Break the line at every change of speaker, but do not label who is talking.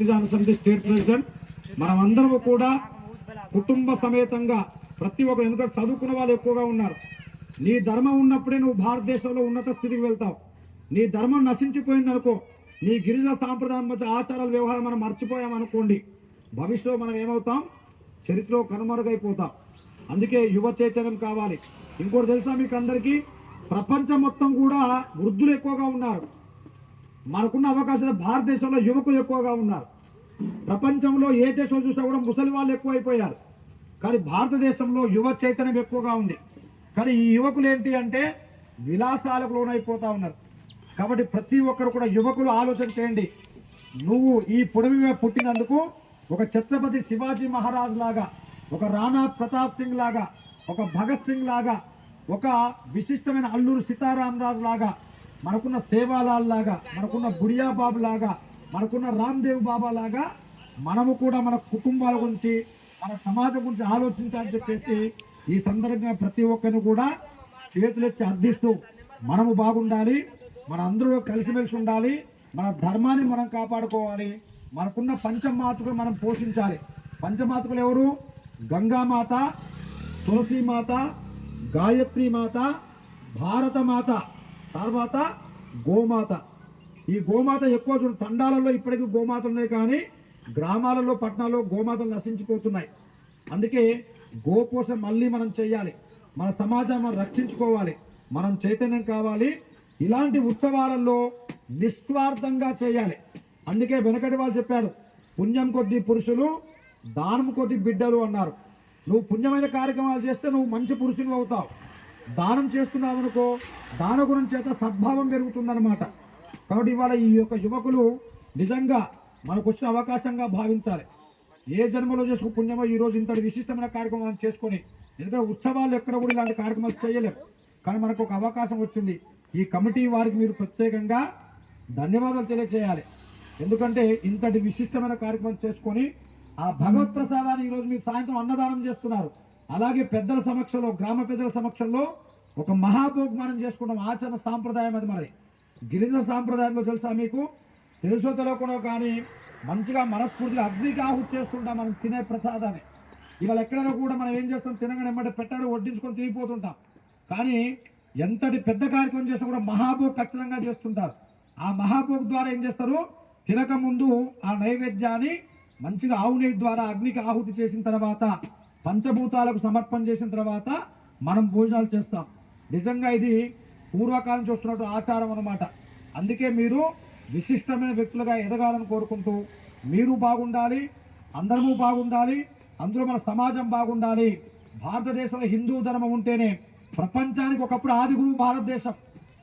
విధాన సమితి state president మనమందరము కూడా కుటుంబ సమేతంగా ప్రతి ఒక్కరు ఎందుకంటే చదువుకున్న వాళ్ళు ఎక్కువగా ఉన్నారు. నీ ధర్మం ఉన్నప్పుడే నువ్వు భారతదేశంలో ఉన్నత స్థితికి వెళ్తావు. నీ ధర్మం నశించిపోయింది అనుకో నీ గిరిజన సాంప్రదాయం మధ్య ఆచారాల వ్యవహారం మనం మర్చిపోయాం అనుకోండి. భవిష్యత్తులో మనం ఏమవుతాం? చరిత్రలో కనుమరుగైపోతాం. అందుకే యువ చైతన్యం కావాలి. ఇంకోటి తెలుసా మీకు అందరికీ ప్రపంచం మొత్తం కూడా వృద్ధులు ఎక్కువగా ఉన్నారు. మనకున్న అవకాశాలు భారతదేశంలో యువకులు ఎక్కువగా ఉన్నారు. ప్రపంచంలో ఏ దేశంలో చూసినా కూడా ముసలి వాళ్ళు ఎక్కువైపోయారు. కానీ భారతదేశంలో యువ చైతన్యం ఎక్కువగా ఉంది. కానీ ఈ యువకులు ఏంటి అంటే విలాసాలకు లోనైపోతూ ఉన్నారు. కాబట్టి ప్రతి ఒక్కరు కూడా యువకులు ఆలోచన చేయండి. నువ్వు ఈ పొడవి పుట్టినందుకు ఒక ఛత్రపతి శివాజీ మహారాజ్ లాగా ఒక రాణా ప్రతాప్ సింగ్ లాగా ఒక భగత్ సింగ్ లాగా ఒక విశిష్టమైన అల్లూరు సీతారామరాజు లాగా మనకున్న సేవాలాల్ లాగా మనకున్న గుడియా బాబు లాగా మనకున్న రామ్దేవ్ బాబా లాగా మనము కూడా మన కుటుంబాల గురించి మన సమాజం గురించి ఆలోచించాలని చెప్పేసి ఈ సందర్భంగా ప్రతి ఒక్కరిని కూడా చేతులెత్తి అర్థిస్తూ మనము బాగుండాలి మన అందరూ కలిసిమెలిసి ఉండాలి మన ధర్మాన్ని మనం కాపాడుకోవాలి మనకున్న పంచమాతకులు మనం పోషించాలి. పంచమాతకులు ఎవరు? గంగామాత తులసీమాత గాయత్రి మాత భారతమాత. తర్వాత గోమాత. ఈ గోమాత ఎక్కువ చూడు తండాలలో ఇప్పటికీ గోమాతలు ఉన్నాయి కానీ గ్రామాలలో పట్టణాల్లో గోమాతలు నశించిపోతున్నాయి. అందుకే గోపోషణ మళ్ళీ మనం చేయాలి మన సమాజాన్ని మనం రక్షించుకోవాలి. మనం చైతన్యం కావాలి. ఇలాంటి ఉత్సవాలలో నిస్వార్థంగా చేయాలి. అందుకే వెనకటి వాళ్ళు చెప్పారు పుణ్యం కొద్ది పురుషులు దానం కొద్ది బిడ్డలు అన్నారు. నువ్వు పుణ్యమైన కార్యక్రమాలు చేస్తే నువ్వు మంచి పురుషులు అవుతావు. దానం చేస్తున్నావు అనుకో దాన గుణం చేత సద్భావం పెరుగుతుందన్నమాట. కాబట్టి ఇవాళ ఈ యొక్క యువకులు నిజంగా మనకు వచ్చిన అవకాశంగా భావించాలి. ఏ జన్మలో చేసుకు పుణ్యమో ఈరోజు ఇంతటి విశిష్టమైన కార్యక్రమాలను చేసుకొని ఎందుకంటే ఉత్సవాలు ఎక్కడ కూడా ఇలాంటి కార్యక్రమాలు చేయలేం. కానీ మనకు ఒక అవకాశం వచ్చింది. ఈ కమిటీ వారికి మీరు ప్రత్యేకంగా ధన్యవాదాలు తెలియజేయాలి ఎందుకంటే ఇంతటి విశిష్టమైన కార్యక్రమం చేసుకొని ఆ భగవత్ ప్రసాదాన్ని ఈరోజు మీరు సాయంత్రం అన్నదానం చేస్తున్నారు. అలాగే పెద్దల సమక్షంలో గ్రామ పెద్దల సమక్షంలో ఒక మహాభోగ్మానం చేసుకున్నాం. ఆచరణ సాంప్రదాయం అది మరి. గిరిజన సాంప్రదాయంలో తెలుసా మీకు? తెలుసో తెలియకుండా కానీ మంచిగా మనస్ఫూర్తిగా అగ్నికి ఆహుతి చేస్తుంటాం మనం తినే ప్రసాదాన్ని. ఇవాళ ఎక్కడైనా కూడా మనం ఏం చేస్తాం? తినగానే ఎమ్మటే పెట్టారు వడ్డించుకొని తినిపోతుంటాం. కానీ ఎంతటి పెద్ద కార్యక్రమం చేసినా కూడా మహాభోగ్ ఖచ్చితంగా చేస్తుంటారు. ఆ మహాభోగ్ ద్వారా ఏం చేస్తారు? తినక ముందు ఆ నైవేద్యాన్ని మంచిగా ఆవు నెయ్యి ద్వారా అగ్నికి ఆహుతి చేసిన తర్వాత పంచభూతాలకు సమర్పణ చేసిన తర్వాత మనం భోజనాలు చేస్తాం. నిజంగా ఇది పూర్వకాలం చూస్తున్నట్టు ఆచారం అనమాట అందుకే మీరు విశిష్టమైన వ్యక్తులుగా ఎదగాలని కోరుకుంటూ మీరు బాగుండాలి అందరము బాగుండాలి అందులో మన సమాజం బాగుండాలి. భారతదేశంలో హిందూ ధర్మం ఉంటేనే ప్రపంచానికి ఒకప్పుడు ఆది గురువు భారతదేశం.